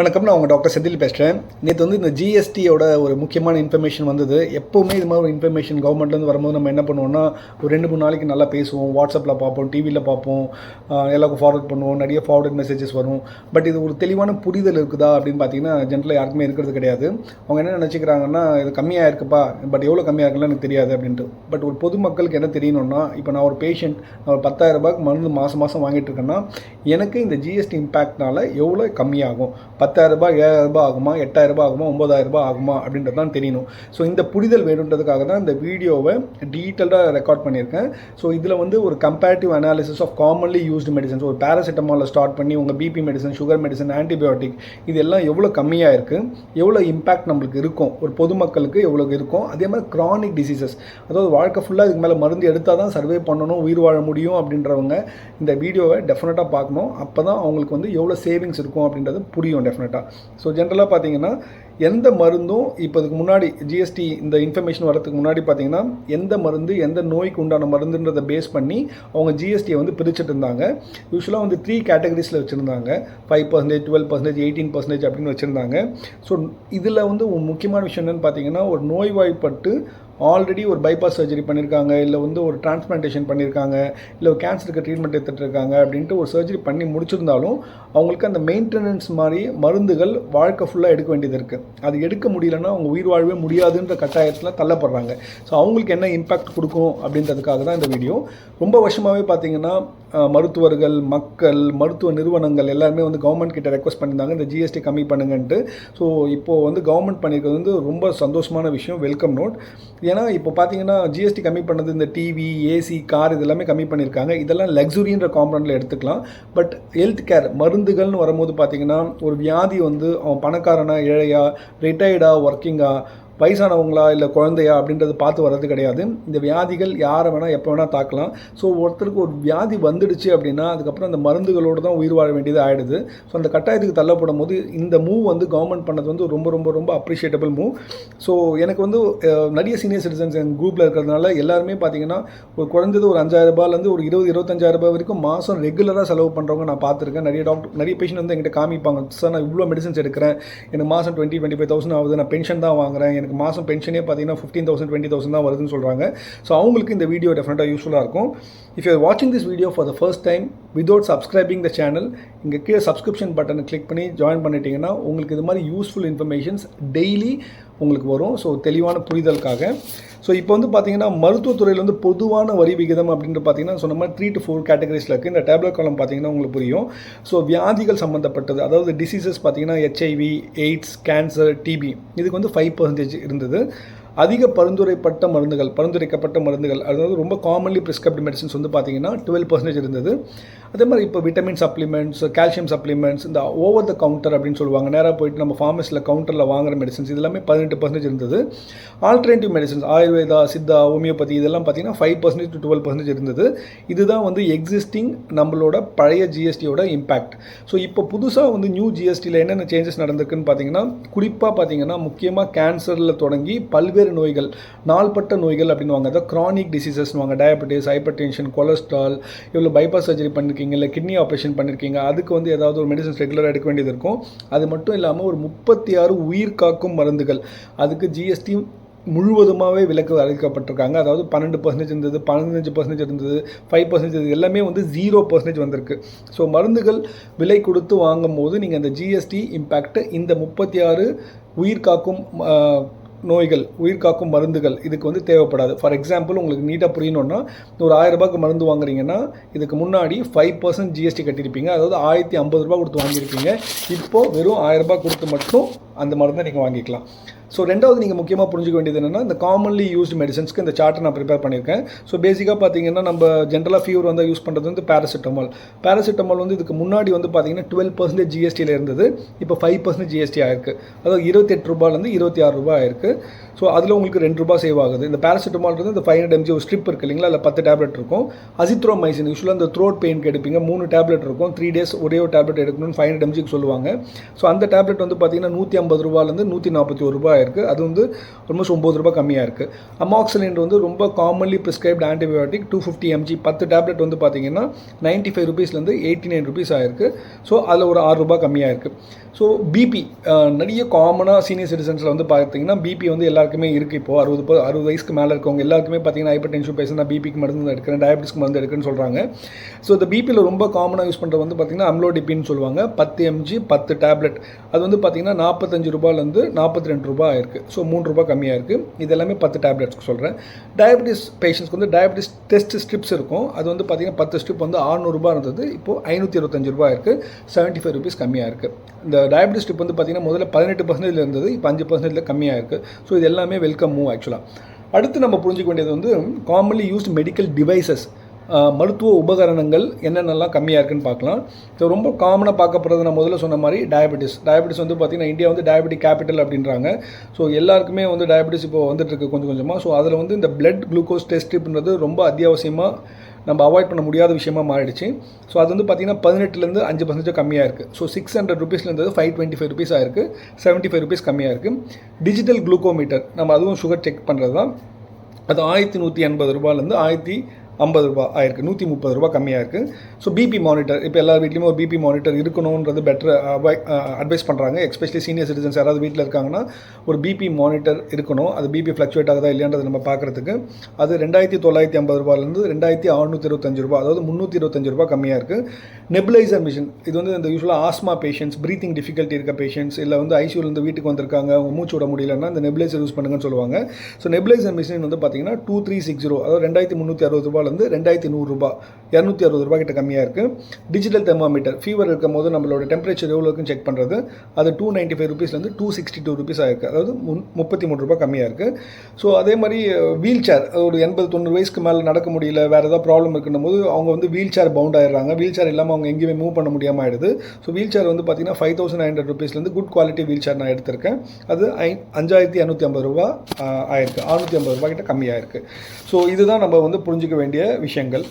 வணக்கம் நான் உங்கள் டாக்டர் செந்தில் பேசுகிறேன் நேற்று வந்து இந்த ஜிஎஸ்டியோட ஒரு முக்கியமான இன்ஃபர்மேஷன் வந்தது. எப்போவுமே இது மாதிரி ஒரு இன்ஃபர்மேஷன் கவர்மெண்ட்லேருந்து வரும்போது நம்ம என்ன பண்ணுவோம்னா ஒரு ரெண்டு மூணு நாளைக்கு நல்லா பேசுவோம். வாட்ஸ்அப்பில் பார்ப்போம் டிவியில் பார்ப்போம். எல்லாருக்கும் ஃபார்வர்ட் பண்ணுவோம். நிறைய ஃபார்வர்ட் மெசேஜஸ் வரும். பட் இது ஒரு தெளிவான புரிதல் இருக்குதா அப்படின்னு பார்த்தீங்கன்னா ஜென்ரலாக யாருக்குமே இருக்கிறது கிடையாது. அவங்க என்ன நினச்சிக்கிறாங்கன்னா இது கம்மியாக இருக்குப்பா பட் எவ்வளோ கம்மியாக இருக்குன்னு எனக்கு தெரியாது அப்படின்ட்டு. பட் ஒரு பொதுமக்களுக்கு என்ன தெரியணும்னா இப்போ நான் ஒரு பேஷண்ட் நான் ஒரு பத்தாயிரம் ரூபாய்க்கு மருந்து மாதம் மாதம் வாங்கிட்டு இருக்கேன்னா எனக்கு இந்த ஜிஎஸ்டி இம்பேக்ட்னால எவ்வளோ கம்மியாகும்? பத்து ரூபாய் ஏழாயிரரூபா ஆகுமா எட்டாயிரம் ஆகுமா ஒம்பதாயிரரூபா ஆகுமா அப்படின்றது தான் தெரியணும். ஸோ இந்த புரிதல் வேணுன்றதுக்காக தான் இந்த வீடியோவை டீட்டெயில்டாக ரெக்கார்ட் பண்ணியிருக்கேன். ஸோ இதில் வந்து ஒரு comparative analysis of commonly used medicines ஒரு பேராசிட்டமாலில் ஸ்டார்ட் பண்ணி உங்கள் BP medicine sugar medicine antibiotic இதெல்லாம் எவ்வளோ கம்மியாக இருக்குது எவ்வளோ இம்பேக்ட் நம்மளுக்கு இருக்கும் ஒரு பொதுமக்களுக்கு எவ்வளோ இருக்கும் அதே மாதிரி க்ரானிக் டிசீசஸ் அதாவது வாழ்க்கை ஃபுல்லாக இதுக்கு மேலே மருந்து எடுத்தால் தான் சர்வே பண்ணணும் உயிர் வாழ முடியும் அப்படின்றவங்க இந்த வீடியோவை டெஃபினட்டாக பார்க்கணும். அப்போ தான் அவங்களுக்கு வந்து எவ்வளோ சேவிங்ஸ் இருக்கும் அப்படின்றது புரியும் டெஃபினட்டாக ஸோ ஜென்ரலாக பார்த்தீங்கன்னா எந்த மருந்தும் இப்போ இதுக்கு முன்னாடி ஜிஎஸ்டி இந்த இன்ஃபர்மேஷன் வரதுக்கு முன்னாடி பார்த்தீங்கன்னா எந்த மருந்து எந்த நோய்க்கு உண்டான மருந்துன்றதை பேஸ் பண்ணி அவங்க ஜிஎஸ்டியை வந்து பிரிச்சுட்டு இருந்தாங்க. யூஸ்வலாக வந்து த்ரீ கேட்டகரிஸில் வச்சுருந்தாங்க. Five percentage twelve percentage eighteen percentage அப்படின்னு வச்சுருந்தாங்க. ஸோ இதில் வந்து முக்கியமான விஷயம் என்னென்னு பார்த்தீங்கன்னா ஒரு நோய்வாய்ப்பட்டு ஆல்ரெடி ஒரு பைபாஸ் சர்ஜரி பண்ணியிருக்காங்க இல்லை வந்து ஒரு டிரான்ஸ்பிளான்டேஷன் பண்ணியிருக்காங்க இல்லை ஒரு கேன்சருக்கு ட்ரீட்மெண்ட் எடுத்துகிட்டு இருக்காங்க அப்படின்ட்டு ஒரு சர்ஜரி பண்ணி முடிச்சிருந்தாலும் அவங்களுக்கு அந்த மெயின்டெனன்ஸ் மாதிரி மருந்துகள் வாழ்க்கை ஃபுல்லாக எடுக்க வேண்டியது இருக்குது அது எடுக்க முடியலன்னா அவங்க உயிர் வாழவே முடியாதுன்ற கட்டாயத்தில் தள்ளப்படுறாங்க. ஸோ அவங்களுக்கு என்ன இம்பாக்ட் கொடுக்கும் அப்படின்றதுக்காக தான் இந்த வீடியோ ரொம்ப வருஷமாகவே பார்த்தீங்கன்னா மருத்துவர்கள் மக்கள் மருத்துவ நிறுவனங்கள் எல்லாருமே வந்து கவர்மெண்ட் கிட்ட ரெக்வஸ்ட் பண்ணியிருந்தாங்க. இந்த ஜிஎஸ்டி கம்மி பண்ணுங்கன்ட்டு. ஸோ இப்போது வந்து கவர்மெண்ட் பண்ணியிருக்கிறது வந்து ரொம்ப சந்தோஷமான விஷயம். வெல்கம் நோட் ஏன்னா இப்போ பார்த்தீங்கன்னா ஜிஎஸ்டி கம்மி பண்ணது இந்த டிவி ஏசி கார் இதெல்லாமே கம்மி பண்ணியிருக்காங்க. இதெல்லாம் லக்ஸுரின்ற காம்பனில் எடுத்துக்கலாம். பட் ஹெல்த் கேர் மருந்துகள்னு வரும்போது பார்த்தீங்கன்னா ஒரு வியாதி வந்து அவன் பணக்காரனா ஏழையா ரிட்டையர்டா ஒர்க்கிங்கா வயசானவங்களா இல்லை குழந்தையா அப்படின்றது பார்த்து வர்றது கிடையாது. இந்த வியாதிகள் யாரை வேணால் எப்போ வேணால் தாக்கலாம். ஸோ ஒருத்தருக்கு ஒரு வியாதி வந்துடுச்சு அப்படின்னா அதுக்கப்புறம் அந்த மருந்துகளோடு தான் உயிர் வாழ வேண்டியது ஆகிடுது ஸோ அந்த கட்டாயத்துக்கு தள்ளப்படும் போது இந்த மூவ் வந்து கவர்மெண்ட் பண்ணது வந்து ரொம்ப ரொம்ப ரொம்ப அப்ரிஷியேட்டபிள் மூவ் ஸோ எனக்கு வந்து நிறைய சீனியர் சிட்டிசன்ஸ் என் குரூப்பில் இருக்கிறதுனால எல்லாருமே பார்த்தீங்கன்னா ஒரு குறைஞ்சது ஒரு அஞ்சாயிரம் ரூபாயிலேருந்து ஒரு இருபது இருபத்தஞ்சாயிரம் ரூபாய் வரைக்கும் மாதம் ரெகுலராக செலவு பண்ணுறவங்க நான் பார்த்துருக்கேன் நிறைய டாக்டர் நிறைய பேஷண்ட் வந்து எங்கிட்ட காமிப்பாங்க. சார் நான் இவ்வளோ மெடிசன்ஸ் எடுக்கிறேன். எனக்கு மாதம் டுவெண்ட்டி டுவெண்ட்டி ஃபைவ் தௌசண்ட் ஆகுது. நான் பென்ஷன் தான் வாங்குறேன். எனக்கு மாதம் பென்ஷனே பார்த்தீங்கன்னா ஃபிஃப்டீன் தௌசண்ட் டுவெண்ட்டி தௌசண்ட் தான் வருதுன்னு சொல்கிறாங்க ஸோ அவங்களுக்கு இந்த வீடியோ டெஃபினட்டாக யூஸ்ஃபுல்லாக இருக்கும். இஃப் யூ வாட்சிங் this video for the first time without subscribing the channel இங்கே கீழே சப்ஸ்கிரிப்ஷன் பட்டனை கிளிக் பண்ணி ஜாயின் பண்ணிட்டீங்கன்னா உங்களுக்கு இது மாதிரி யூஸ்ஃபுல் இன்ஃபர்மேஷன்ஸ் டெய்லி உங்களுக்கு வரும். ஸோ தெளிவான புரிதலுக்காக. ஸோ இப்போ வந்து பார்த்தீங்கன்னா மருத்துவத்துறையில் வந்து பொதுவான வரி விகிதம் அப்படின்ட்டு பார்த்தீங்கன்னா சொன்ன மாதிரி த்ரீ டு ஃபோர் கேட்டகரிஸில் இருக்குது இந்த டேப்லெட் காலம் பார்த்தீங்கன்னா உங்களுக்கு புரியும். ஸோ வியாதிகள் சம்மந்தப்பட்டது அதாவது டிசீசஸ் பார்த்தீங்கன்னா ஹெச்ஐவி எய்ட்ஸ் கேன்சர் டிபி இதுக்கு வந்து ஃபைவ் பர்சன்டேஜ் இருந்தது. அதிக பரிந்துரைப்பட்ட மருந்துகள் பரிந்துரைக்கப்பட்ட மருந்துகள் அதாவது ரொம்ப காமன்லி ப்ரிஸ்கிரைப்டு மெடிசன்ஸ் வந்து பார்த்தீங்கன்னா டுவெல் பர்சன்டேஜ் இருந்தது. அதே மாதிரி இப்போ விட்டமின் சப்ளிமெண்ட்ஸ் கால்சியம் சப்ளிமெண்ட்ஸ் இந்த ஓவர் த கவுண்டர் அப்படின்னு சொல்லுவாங்க. நேராக போயிட்டு நம்ம ஃபார்மஸில் கவுண்டரில் வாங்குற மெடிசன்ஸ் இதெல்லாமே பதினெட்டு பர்சன்டேஜ் இருந்தது. Alternative medicines Ayurveda Siddha homeopathy இதெல்லாம் பார்த்தீங்கன்னா five percentage to twelve percentage இருந்தது. இதுதான் வந்து எக்ஸிஸ்டிங் நம்மளோட பழைய ஜிஎஸ்டியோட இம்பாக்ட் ஸோ இப்போ புதுசாக வந்து நியூ ஜிஎஸ்டியில் என்னென்ன சேஞ்சஸ் நடந்திருக்குன்னு பார்த்தீங்கன்னா குறிப்பாக பார்த்தீங்கன்னா முக்கியமாக கேன்சரில் தொடங்கி பல்வேறு நோய்கள் நாள்பட்ட நோய்கள் அப்படின்வாங்க அதாவது க்ரானிக் டிசீசஸ்வாங்க டயபெட்டிஸ் ஹைப்பர் டென்ஷன் கொலஸ்ட்ரால் இவ்வளோ பைபாஸ் சர்ஜரி பண்ணியிருக்கீங்க இல்லை கிட்னி ஆப்ரேஷன் பண்ணியிருக்கீங்க அதுக்கு வந்து ஏதாவது ஒரு மெடிசன்ஸ் ரெகுலராக எடுக்க வேண்டியது இருக்கும். அது மட்டும் இல்லாமல் ஒரு முப்பத்தி ஆறு உயிர் காக்கும் மருந்துகள். அதுக்கு ஜிஎஸ்டி முழுவதுமாகவே விலக்கு அளிக்கப்பட்டிருக்காங்க அதாவது பன்னெண்டு பர்சன்டேஜ் இருந்தது பதினஞ்சு பர்சன்டேஜ் இருந்தது ஃபைவ் பர்சன்டேஜ் எல்லாமே வந்து ஜீரோ பர்சன்டேஜ் வந்திருக்கு. ஸோ மருந்துகள் விலை கொடுத்து வாங்கும் போது நீங்கள் அந்த ஜிஎஸ்டி இம்பேக்ட் இந்த முப்பத்தி ஆறு உயிர் காக்கும் நோய்கள் உயிர் காக்கும் மருந்துகள் இதுக்கு வந்து தேவைப்படாது. ஃபார் எக்ஸாம்பிள் உங்களுக்கு நீட்டாக புரியணும்னா ஒரு ஆயிரம் ரூபாய்க்கு மருந்து வாங்குறீங்கன்னா இதுக்கு முன்னாடி ஃபைவ் பர்சன்ட் ஜிஎஸ்டி கட்டியிருப்பீங்க. அதாவது ஆயிரத்தி ஐம்பது ரூபாய் கொடுத்து வாங்கியிருப்பீங்க. இப்போது வெறும் ஆயிரம் ரூபாய் கொடுத்து மட்டும் அந்த மருந்தை நீங்கள் வாங்கிக்கலாம். ஸோ ரெண்டாவது நீங்கள் முக்கியமாக புரிஞ்சுக்க வேண்டியது என்னென்னா இந்த காமன்லி யூஸ்டு மெடிசன்ஸ்க்கு இந்த சார்ட்டை நான் ப்ரிப்பேர் பண்ணியிருக்கேன். ஸோ பேசிக்காக பார்த்தீங்கன்னா நம்ம ஜென்ரலாக ஃபீவர் வந்து யூஸ் பண்ணுறது வந்து பேராசிட்டமால் பேராசிட்டமால் வந்து இதுக்கு முன்னாடி வந்து பார்த்தீங்கன்னா டுவெல் பர்சன்டேஜ் ஜிஎஸ்டியில் இருந்தது. இப்போ ஃபைவ் பர்சன்டேஜ் ஜிஎஸ்டி ஆயிருக்கு. அதாவது இருபத்தெட்டு ரூபாயிலேருந்து இருபத்தி ஆறு ரூபாய் ஆயிருக்கு. ஸோ அதில் உங்களுக்கு ரெண்டு ரூபாய் சேவ் ஆகுது. இந்த பேராசிட்டமால்ன்றது இந்த ஃபைவ் ஹண்ட்ரட் எம்ஜி ஒரு ஸ்ட்ரிப் இருக்கு இல்லைங்களா? அதில் பத்து டேப்லெட் இருக்கும். அசித்ரோமைசின் யூஸ்வலாக இந்த த்ரோட் பெயின்க்கு எடுப்பீங்க. மூணு டேப்லெட் இருக்கும். த்ரீ டேஸ் ஒரே ஒரு டேப்லெட் எடுக்கணும்னு ஃபைவ் ஹண்ட்ரட் எம்ஜிக்கு சொல்லுவாங்க. ஸோ அந்த டேப்லெட் வந்து பார்த்தீங்கன்னா நூற்றி ஐம்பது ரூபாயிலேருந்து நூற்றி நாற்பத்தி ஒரு ரூபாய் இருக்குது அது வந்து ஆல்மோஸ்ட் ஒம்பது ரூபாய் கம்மியாக இருக்குது அமாக்சிலின் வந்து ரொம்ப commonly prescribed antibiotic two fifty mg பத்து டேப்லெட் வந்து பார்த்தீங்கன்னா நைன்ட்டி ஃபைவ் ருபீஸ்லேருந்து எயிட்டி நைன் ருபீஸ் ஆயிருக்கு. ஸோ அதில் ஒரு ஆறு ரூபாய் கம்மியாக இருக்குது ஸோ பிபி நிறைய காமனாக சீனியர் சிட்டிசன்ஸில் வந்து பார்த்தீங்கன்னா பிபி வந்து எல்லா இருக்குது இப்போது அறுபது ப- அறுபது வயசுக்கு மேலே இருக்கவங்க எல்லாருக்குமே பார்த்தீங்கன்னா ஹைப்பர் டென்ஷன் பேஷண்ட் பிபிக்கு மருந்து எடுக்கிறேன் டயபெட்டிஸ்க்கு மருந்து எடுக்கிறேன்னு சொல்கிறாங்க ஸோ இந்த பிபியில் ரொம்ப காமனாக யூஸ் பண்ணுறது வந்து பார்த்தீங்கன்னா அம்லோடிபின்னு சொல்லுவாங்க. பத்து எம்ஜி பத்து டேப்லெட் அது வந்து பார்த்தீங்கன்னா நாற்பத்தஞ்சு ரூபாயிலேருந்து நாற்பத்தி ரெண்டு ரூபாய் இருக்குது ஸோ மூணு ரூபாய் கம்மியாக இருக்குது இது எல்லாமே பத்து டேப்லெட்ஸ்க்கு சொல்கிறேன் டயபெட்டிஸ் பேஷண்ட்ஸ்க்கு வந்து டயபிட்டிஸ் டெஸ்ட் ஸ்ட்ரிப்ஸ் இருக்கும். அது வந்து பார்த்தீங்கன்னா பத்து ஸ்ட்ரிப் வந்து 600 இருந்தது. இப்போது ஐநூற்றி இருபத்தஞ்சு ரூபாய் இருக்குது செவன்ட்டி ஃபைவ் ருபீஸ் கம்மியாக இருக்குது இந்த டயபெட்டிஸ் ஸ்ட்ரிப் வந்து பார்த்தீங்கன்னா முதல்ல பதினெட்டு பர்சன்டேஜில் இருந்தது. இப்போ அஞ்சு பர்சன்டேஜில் கம்மியாக இருக்குது ஸோ இது எல்லாமே வெல்கம் மூவ் ஆக்சுவலாக அடுத்து நம்ம புரிஞ்சுக்க வேண்டியது வந்து காமன்லி யூஸ்ட் மெடிக்கல் டிவைசஸ் மருத்துவ உபகரணங்கள் என்னென்னலாம் கம்மியாக இருக்குன்னு பார்க்கலாம். ஸோ ரொம்ப காமனாக பார்க்கப்படுறது நான் முதல்ல சொன்ன மாதிரி டயபெட்டிஸ் டயபெட்டிஸ் வந்து பார்த்திங்கன்னா இந்தியா வந்து டயபெட்டிக் கேபிட்டல் அப்படின்றாங்க. ஸோ எல்லாருக்குமே வந்து டயபெட்டிஸ் இப்போ வந்துட்டு இருக்கு கொஞ்சம் கொஞ்சமாக ஸோ அதில் வந்து இந்த பிளட் குளுக்கோஸ் டெஸ்ட்ன்றது ரொம்ப அத்தியாவசியமாக நம்ம அவாய்ட் பண்ண முடியாத விஷயமா மாறிடுச்சு. ஸோ அது வந்து பார்த்தீங்கன்னா பதினெட்டுலேருந்து அஞ்சு பர்சன்டேஜ் கம்மியாக இருக்குது ஸோ சிக்ஸ் ஹண்ட்ரட் ருபீஸ்லேருந்து ஃபைவ் டுவெண்ட்டி ஃபைவ் ருபீஸ் ஆயிருக்கு செவன்ட்டி ஃபைவ் ருபீஸ் கம்மியாக இருக்குது டிஜிட்டல் குளுக்கோமீட்டர் நம்ம அதுவும் சுகர் செக் பண்ணுறது தான் அது ஆயிரத்தி நூற்றி எண்பது ரூபாயிலேருந்து ஆயிரத்தி ஐம்பது ரூபா ஆயிருக்கு நூற்றி முப்பது ரூபா கம்மியாக இருக்குது ஸோ பிபி மானிட்டர் இப்போ எல்லா வீட்லேயுமே ஒரு பிபி மானிட்டர் இருக்கணுன்றது பெட்டர் அட்வைஸ் பண்ணுறாங்க எஸ்பெஷலி சீனியர் சிட்டிசன்ஸ் யாராவது வீட்டில் இருக்காங்கன்னா ஒரு பிபி மானிட்டர் இருக்கணும். அது பிபி ஃப்ளக்சுவேட் ஆகுதா இல்லையான்றது நம்ம பார்க்குறதுக்கு அது ரெண்டாயிரத்தி தொள்ளாயிரத்தி ஐம்பது ரூபாயிலேருந்து ரெண்டாயிரத்தி அறுநூற்றி இருபத்தஞ்சு ரூபா அதாவது முந்நூற்றி இருபத்தஞ்சு ரூபா கம்மியாக இருக்குது நெபுலைசர் மிஷின் இது வந்து இந்த யூஸ்வலாக ஆஸ்மா பேஷண்ட்ஸ் ப்ரீத்திங் டிஃபிகல்ட்டி இருக்க பேஷண்ட்ஸ் இல்லை வந்து ஐசியூலேருந்து வீட்டுக்கு வந்திருக்காங்க அவங்க மூச்சு விட முடியலன்னா இந்த நெபுலைசர் யூஸ் பண்ணுங்கன்னு சொல்லுவாங்க. ஸோ நெபுலைசர் மிஷின் வந்து பார்த்தீங்கன்னா டூ த்ரீ சிக்ஸ் ஜீரோ அதாவது ரெண்டாயிரத்தி முந்நூற்றி அறுபது வந்து ரெண்டாயிரத்தி நூறுரூபா இரநூத்தி அறுபது ரூபா கிட்ட கம்மியாக இருக்குது டிஜிட்டல் தெர்மாமீட்டர் ஃபீவர் இருக்கும் போது நம்மளோட டெம்பரேச்சர் எவ்வளோ இருக்குன்னு செக் பண்ணுறது அது டூ நைன்ட்டி ஃபைவ் ருபீஸ்லேருந்து டூ சிக்ஸ்டி டூ ருபீஸ் ஆயிருக்கு. அதாவது முன் முப்பத்தி மூணு ரூபாய் கம்மியாக இருக்குது ஸோ அதே மாதிரி வீல் சேர் ஒரு எண்பது தொண்ணூறு வயசுக்கு மேலே நடக்க முடியல வேறு ஏதாவது ப்ராப்ளம் இருக்குன்னும் போது அவங்க வந்து வீல் சேர் பவுண்ட் ஆயிடுறாங்க. வீல் சேர் இல்லாமல் அவங்க எங்கேயுமே மூவ் பண்ண முடியாமல் ஆயிடுது. ஸோ வீல் சேர் வந்து பார்த்தீங்கன்னா ஃபைவ் தௌசண்ட் ஹண்ட்ரட் ருபீஸ்லேருந்து குட் குவாலிட்டி வீல் சேர் நான் எடுத்திருக்கேன். அது ஐ அஞ்சாயிரத்தி இரநூத்தி ஐம்பது ரூபா ஆயிருக்கு. அறுநூற்றி ஐம்பது ரூபா கிட்ட கம்மியாக இருக்குது ஸோ இதுதான் நம்ம வந்து புரிஞ்சிக்க வேண்டிய விஷயங்கள்.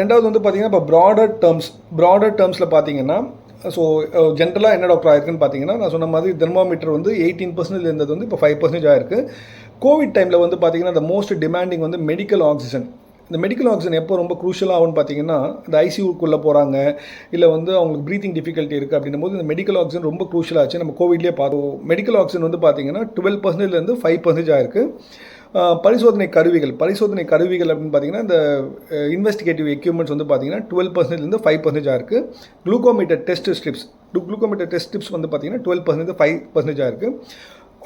ரெண்டாவது வந்து பார்த்தீங்கன்னா இப்போ ப்ராடர் டேர்ம்ஸ் ப்ராடர் டேர்ம்ஸில் பார்த்தீங்கன்னா ஸோ ஜென்ரலாக என்ன டாக்டர் ஆயிருக்குன்னு பார்த்தீங்கன்னா நான் சொன்ன மாதிரி தெர்மாமீட்டர் வந்து எயிட்டீன் பர்சன்டேஜ் இருந்தது வந்து இப்போ ஃபைவ் பர்சன்டேஜ் ஆயிருக்கு. கோவிட் டைமில் வந்து பார்த்தீங்கன்னா இந்த மோஸ்ட் டிமாண்டிங் வந்து மெடிக்கல் ஆக்சிஜன் இந்த மெடிக்கல் ஆக்சிஜன் எப்போ ரொம்ப க்ரூஷியல் ஆகும்னு பார்த்தீங்கன்னா இந்த ஐசியூக்குள்ளே போகிறாங்க இல்லை வந்து அவங்களுக்கு ப்ரீத்திங் டிஃபிகல்ட்டி இருக்குது அப்படின்னும் போது இந்த மெடிக்கல் ஆக்சிஜன் ரொம்ப க்ரூஷியல் ஆச்சு. நம்ம கோவிட்லேயே பார்த்தோம். மெடிக்கல் ஆக்சிஜன் வந்து பார்த்தீங்கன்னா டுவெல் பர்சன்டேஜ்லேருந்து ஃபைவ் பர்சன்டேஜ் ஆயிருக்கு. பரிசோதனை கருவிகள். பரிசோதனை கருவிகள் அப்படின்னு பார்த்தீங்கன்னா இந்த இன்வெஸ்டிகேட்டிவ் எக்யூப்மெண்ட்ஸ் வந்து பார்த்தீங்கன்னா டுவெல் பர்சன்டேஜ்லேருந்து ஃபைவ் பர்சன்டேஜாக இருக்குது glucometer test strips glucometer test strips வந்து பார்த்தீங்கன்னா டுவெல் பர்சன்டேஜ் ஃபைவ் பர்சன்டேஜாக இருக்குது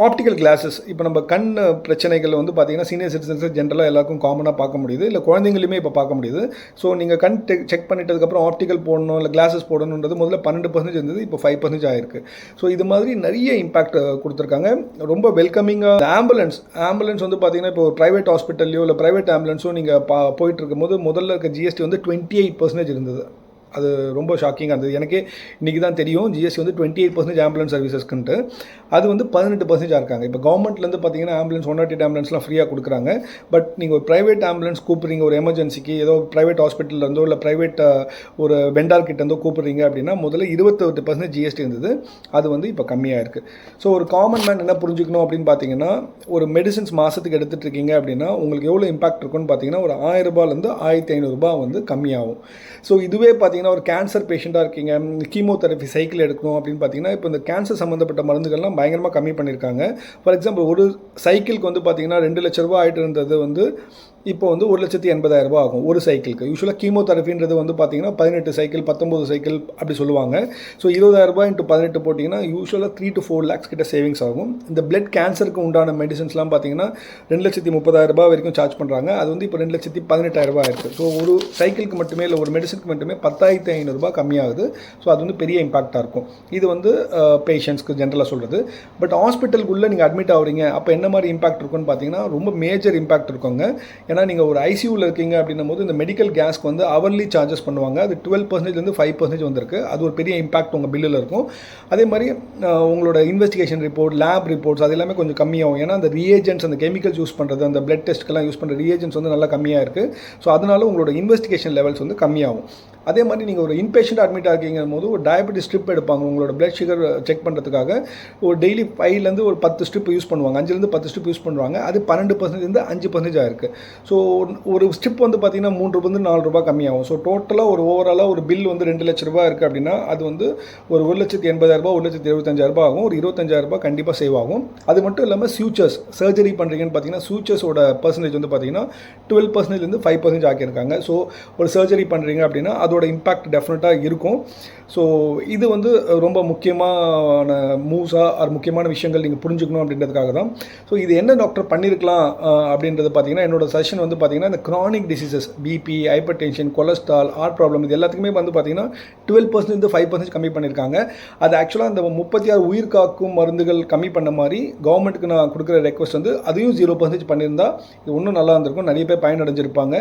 ஆப்டிக்கல் கிளாஸஸ் இப்போ நம்ம கண் பிரச்சனைகள் வந்து பார்த்தீங்கன்னா சீனியர் சிட்டிசன்ஸை ஜென்ரலாக எல்லாருக்கும் காமனாக பார்க்க முடியுது. இல்லை குழந்தைங்களுமே இப்போ பார்க்க முடியுது. ஸோ நீங்கள் கண் செக் பண்ணிட்டதுக்கப்புறம் ஆப்டிக்கல் போடணும் இல்லை கிளாஸஸ் போடணுன்றது முதல்ல பன்னெண்டு பர்சன்டேஜ் இருந்தது இப்போ ஃபைவ் பர்சன்டேஜ் ஆயிருக்கு. ஸோ இது மாதிரி நிறைய இம்பாக்ட் கொடுத்துருக்காங்க. ரொம்ப வெல்கமிங்காக ஆம்புலன்ஸ் ஆம்புலன்ஸ் வந்து பார்த்தீங்கன்னா இப்போ ப்ரைவேட் ஹாஸ்பிட்டல்லையோ இல்லை ப்ரைவேட் ஆம்புலன்ஸோ நீங்கள் பா போயிட்டு இருக்கும்போது முதல்ல இருக்க ஜிஎஸ்டி வந்து டுவெண்ட்டி எயிட் பர்சன்டேஜ் இருந்தது. அது ரொம்ப ஷாக்கிங்காக இருந்தது. எனக்கே இன்றைக்கி தான் தெரியும் ஜிஎஸ்டி வந்து டுவெண்ட்டி எயிட் பர்சன்டேஜ் ஆம்புலன்ஸ் சர்வீசஸ்க்குன்ட்டு அது வந்து பதினெட்டு பர்சன்டேஜ் இருக்காங்க. இப்போ கவர்மெண்ட்லேருந்து பார்த்தீங்கன்னா ஆம்புலன்ஸ் ஒன் நாட் எயிட் ஆம்புலன்ஸ்லாம் ஃப்ரீயாக கொடுக்குறாங்க. பட் நீங்கள் ஒரு ப்ரைவேட் ஆம்புலன்ஸ் கூப்பிட்றீங்க ஒரு எமர்ஜென்சிக்கு ஏதோ ப்ரைவேட் ஹாஸ்பிட்டல்லேருந்தோ இல்லை ப்ரைவேட் ஒரு வெண்டார் கிட்டேருந்தோ கூப்பிட்றீங்க அப்படின்னா முதல்ல இருபத்தெட்டு பர்சன்டேஜ் ஜிஎஸ்டி இருந்தது. அது வந்து இப்போ கம்மியாக இருக்குது ஸோ ஒரு காமன் மேன் என்ன புரிஞ்சுக்கணும் அப்படின்னு பார்த்தீங்கன்னா ஒரு மெடிசின்ஸ் மாதத்துக்கு எடுத்துகிட்டு இருக்கீங்க அப்படின்னா உங்களுக்கு எவ்வளோ இம்பாக்ட் இருக்குன்னு பார்த்தீங்கன்னா ஒரு ஆயிரம் ரூபாயிலேருந்து ஆயிரத்தி ஐநூறுரூபா வந்து கம்மியாகும். ஸோ இதுவே பார்த்தீங்கன்னா ஒரு கேன்சர் பேஷண்ட்டாக இருக்கீங்க கீமோதெரபி சைக்கிள் எடுக்கணும் அப்படின்னு பார்த்தீங்கன்னா இப்போ இந்த கேன்சர் சம்மந்தப்பட்ட மருந்துகள்லாம் பயங்கரமாக கம்மி பண்ணியிருக்காங்க. ஃபார் எக்ஸாம்பிள் ஒரு சைக்கிளுக்கு வந்து பார்த்தீங்கன்னா ரெண்டு லட்ச ரூபா ஆகிட்டு இருந்தது வந்து இப்போ வந்து ஒரு லட்சத்தி எண்பதாயிரம் ரூபாய் ஆகும் ஒரு சைக்கிளுக்கு யூஸ்வலாக கீமோதெரபின்றது வந்து பார்த்தீங்கன்னா பதினெட்டு சைக்கிள் பத்தொம்பது சைக்கிள் அப்படி சொல்லுவாங்க. ஸோ இருபதாயிரம் ரூபாய் இன்ட்டு பதினெட்டு போட்டிங்கன்னா யூஸ்வலாக த்ரீ டு ஃபோர் லேக்ஸ் கிட்ட சேவிங்ஸ் ஆகும். இந்த பிளட் கேன்சருக்கு உண்டான மெடிசன்ஸ்லாம் பார்த்தீங்கன்னா ரெண்டு லட்சத்தி முப்பதாயிரம் ரூபாய் வரைக்கும் சார்ஜ் பண்ணுறாங்க அது வந்து இப்போ ரெண்டு லட்சத்தி பதினெட்டாயிரம் ரூபாய் இருக்குது ஸோ ஒரு சைக்கிளுக்கு மட்டுமே இல்லை ஒரு மெடிசனுக்கு மட்டுமே பத்தாயிரத்தி ஐநூறுரூபா கம்மியாகுது. ஸோ அது வந்து பெரிய இம்பாக்டாக இருக்கும். இது வந்து பேஷண்ட்ஸ்க்கு ஜென்ரலாக சொல்கிறது பட் ஹாஸ்பிட்டலுக்குள்ளே நீங்கள் அட்மிட் ஆகுறீங்க. அப்போ என்ன மாதிரி இம்பாக்ட் இருக்குன்னு பார்த்தீங்கன்னா ரொம்ப மேஜர் இம்பாக்ட் இருக்குங்க. ஏன்னா நீங்கள் ஒரு ஐசியூவில் இருக்கீங்க அப்படின்னும் போது இந்த மெடிக்கல் கேஸ்க்கு வந்து அவர்லி சார்ஜஸ் பண்ணுவாங்க. அது டுவெல் பர்சன்டேஜ்லேருந்து ஃபைவ் பர்சன்டேஜ் வந்திருக்கு. அது ஒரு பெரிய இம்பாக்ட் உங்கள் பில்லில் இருக்கும். அதே மாதிரி உங்களோட இன்வெஸ்டிகேஷன் ரிப்போர்ட் லேப் ரிப்போர்ட்ஸ் அது எல்லாமே கொஞ்சம் கம்மியாகும். ஏன்னா அந்த ரியேஜென்ட்ஸ் அந்த கெமிக்கல்ஸ் யூஸ் பண்ணுறது அந்த பிளட் டெஸ்ட்க்கெல்லாம் யூஸ் பண்ணுற ரியேஜென்ட்ஸ் வந்து நல்லா கம்மியாக இருக்குது ஸோ அதனால உங்களோட இன்வெஸ்டிகேஷன் லெவல்ஸ் வந்து கம்மியாகும். அதே மாதிரி நீங்கள் ஒரு இன்பேஷண்ட் அட்மிட் இருக்கீங்கும் போது ஒரு டயபெட்டிஸ் ஸ்ட்ரிப் எடுப்பாங்க. உங்களோட பிளட் சுகர் செக் பண்ணுறதுக்காக ஒரு டெய்லி ஃபைவ்லேருந்து ஒரு பத்து ஸ்ட்ரிப் யூஸ் பண்ணுவாங்க. அஞ்சுலேருந்து பத்து ஸ்ட்ரிப் யூஸ் பண்ணுவாங்க. அது பன்னெண்டு பர்சன்டேஜ் அஞ்சு பர்சன்டேஜ் ஆயிருக்கு. ஸோ ஒரு ஸ்ட்ரிப் வந்து பார்த்தீங்கன்னா மூன்று ரூபாய் நாலு ரூபாய் கம்மியாகும். ஸோ டோட்டலாக ஒரு ஓவராலாக ஒரு பில் வந்து ரெண்டு லட்ச ரூபாய் இருக்குது அப்படின்னா அது வந்து ஒரு ஒரு லட்சத்தி எண்பதாயிரரூபா ஒரு லட்சத்தி எழுபத்தஞ்சாயிரரூபா ஆகும். ஒரு இருபத்தஞ்சாயிரரூபா கண்டிப்பாக சேவ் ஆகும். அது மட்டும் இல்லாமல் ஃபியூச்சர்ஸ் சர்ஜரி பண்ணுறீங்கன்னு பார்த்தீங்கன்னா ஃபியூச்சர்ஸோட பர்சன்டேஜ் வந்து பார்த்தீங்கன்னா டுவெல் பர்சன்டேஜ்லேருந்து ஃபைவ் பர்சன்டேஜ் ஆக்கியிருக்காங்க. ஸோ ஒரு சர்ஜரி பண்ணுறீங்க அப்படின்னா அது அதோட இம்பாக்ட் டெஃபினட்டாக இருக்கும். ஸோ இது வந்து ரொம்ப முக்கியமான மூவ்ஸாக அது முக்கியமான விஷயங்கள் நீங்கள் புரிஞ்சுக்கணும் அப்படின்றதுக்காக தான். ஸோ இது என்ன டாக்டர் பண்ணியிருக்கலாம் அப்படின்றது பார்த்தீங்கன்னா என்னோட சஜஷன் வந்து பார்த்தீங்கன்னா இந்த chronic diseases BP hypertension cholesterol heart problem இது எல்லாத்துக்குமே வந்து பார்த்தீங்கன்னா டுவெல் பர்சன்ட் ஃபைவ் பர்சன்ட் கம்மி பண்ணியிருக்காங்க அது ஆக்சுவலாக அந்த முப்பத்தி ஆறு உயிர் காக்கும் மருந்துகள் கம்மி பண்ண மாதிரி கவர்மெண்ட்டுக்கு நான் கொடுக்குற ரெக்வஸ்ட் வந்து அதையும் ஜீரோ பர்சன்டேஜ் பண்ணியிருந்தா இது இன்னும் நல்லா இருந்திருக்கும். நிறைய பேர் பயனடைஞ்சிருப்பாங்க.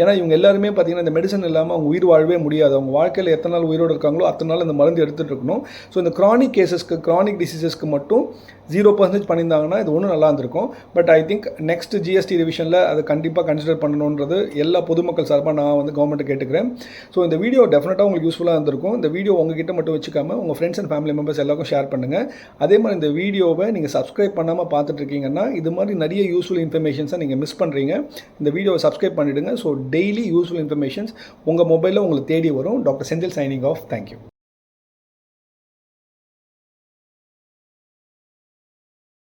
ஏன்னா இவங்க எல்லாருமே பார்த்தீங்கன்னா இந்த மெடிசன் இல்லாமல் அவங்க உயிர் வாழ்வே முடியாது. அவங்க வாழ்க்கையில் எத்தனை நாள் உயிரோடு இருக்காங்களோ அத்தனை நாள் இந்த மருந்து எடுத்துகிட்டு இருக்கணும். ஸோ இந்த க்ரானிக் கேசஸ்க்கு க்ரானிக் டிசீசஸ்க்கு மட்டும் ஜீரோ பர்சன்டேஜ் பண்ணியிருந்தாங்கன்னா இது ஒன்றும் நல்லா இருந்திருக்கும். But I think next GST ரிவிஷனில் அதை கண்டிப்பாக கன்சிடர் பண்ணணுன்றது எல்லா பொதுமக்கள் சார்பாக நான் வந்து கவர்மெண்ட்டை கேட்டுக்கிறேன். ஸோ இந்த வீடியோ டெஃபினட்டாக உங்களுக்கு யூஸ்ஃபுல்லாக இருந்திருக்கும். இந்த வீடியோ உங்ககிட்ட மட்டும் வச்சுக்காம உங்கள் ஃப்ரெண்ட்ஸ் அண்ட் ஃபேமிலி மெம்பர்ஸ் எல்லாருக்கும் ஷேர் பண்ணுங்கள் அதே மாதிரி இந்த வீடியோவை நீங்கள் சப்ஸ்கிரைப் பண்ணாமல் பார்த்துட்டு இருக்கீங்கன்னா இது மாதிரி நிறைய யூஸ்ஃபுல் இன்ஃபர்மேஷன்ஸை நீங்கள் மிஸ் பண்ணுறீங்க இந்த வீடியோவை சப்ஸ்கிரைப் பண்ணிவிடுங்க ஸோ டெய்லி யூஸ்ஃபுல் இன்ஃபர்மேஷன்ஸ் உங்கள் மொபைலில் உங்களுக்கு தேடி வரும். Doctor Senthil signing off thank you